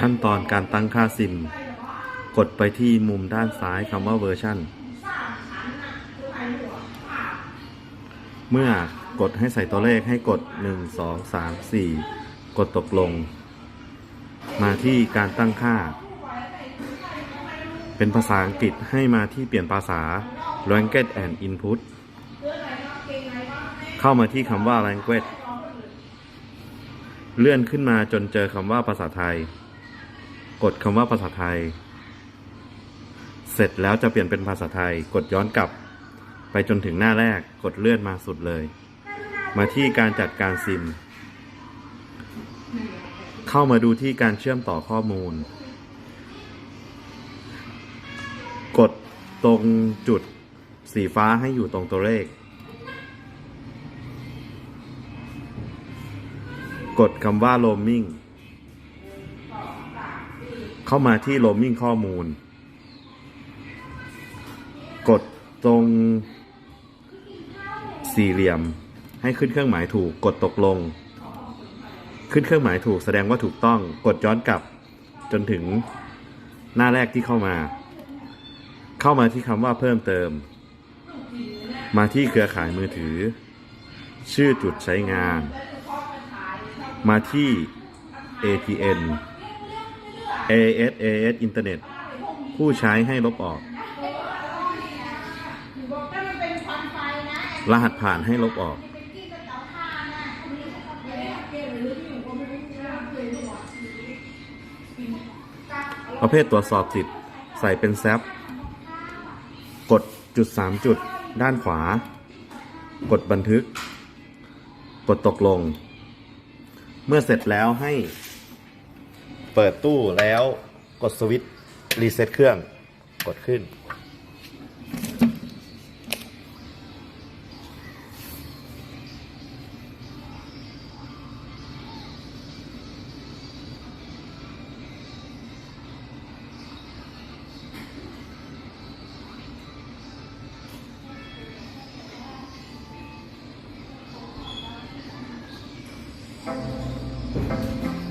ขั้นตอนการตั้งค่าซิม กดไปที่มุมด้านซ้ายคำว่าเวอร์ชันเมื่อกดให้ใส่ตัวเลขให้กด 1 2 3 4 กดตกลง มาที่การตั้งค่า เป็นภาษาอังกฤษให้มาที่เปลี่ยนภาษา language and input เข้ามาที่คำว่า language เลื่อนขึ้นมาจนเจอคำว่าภาษาไทย กดคำว่าภาษาไทย เสร็จแล้วจะเปลี่ยนเป็นภาษาไทย กดย้อนกลับ ไปจนถึงหน้าแรกกดเลื่อนมาสุดเลย มาที่การจัดการซิม เข้ามาดูที่การเชื่อมต่อข้อมูล กดตรงจุดสีฟ้าให้อยู่ตรงตัวเลข กดคำว่า roaming เข้ามาที่ roaming ข้อมูล กดตรงสี่เหลี่ยม ให้ขึ้นเครื่องหมายถูกกดตกลง ขึ้นเครื่องหมายถูกแสดงว่าถูกต้องกดย้อนกลับจนถึงหน้าแรกที่เข้ามา เข้ามาที่คำว่าเพิ่มเติม มาที่เครือข่ายมือถือ ชื่อจุดใช้งาน มาที่ ATN ASAS อินเทอร์เน็ตผู้ใช้ให้ลบออก รหัสผ่านให้ลบออก ประเภทตรวจสอบสิทธิ์ใส่เป็นแซปกดจุดสามจุด ด้านขวา กดบันทึก กดตกลง เมื่อเสร็จแล้วให้เปิดตู้แล้วกดสวิตช์รีเซ็ตเครื่องกดขึ้น เ